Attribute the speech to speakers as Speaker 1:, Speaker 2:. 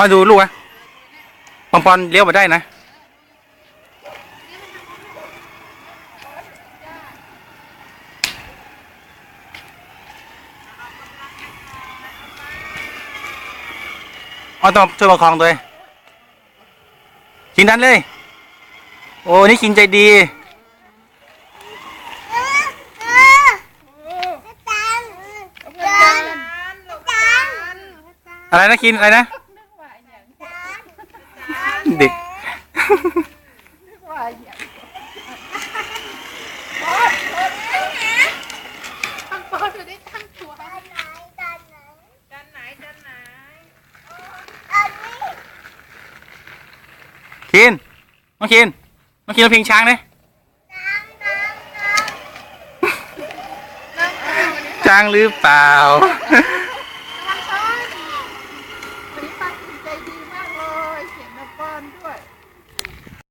Speaker 1: อ๋อดูลูกอะปอนปอนเลี้ยวมาได้นะอ๋อต้องช่วยประคองตัวเองกินดันเลย โอ้นี่กินใจดีอะไรนะกินอะไรนะ เด็ก
Speaker 2: ตั้งโต๊ะอยู่ได้ตั้งตัวจานไหนจานไหน
Speaker 1: คินน้องคินน้องคินเราเพลงช้างเลยช้างหรือเปล่า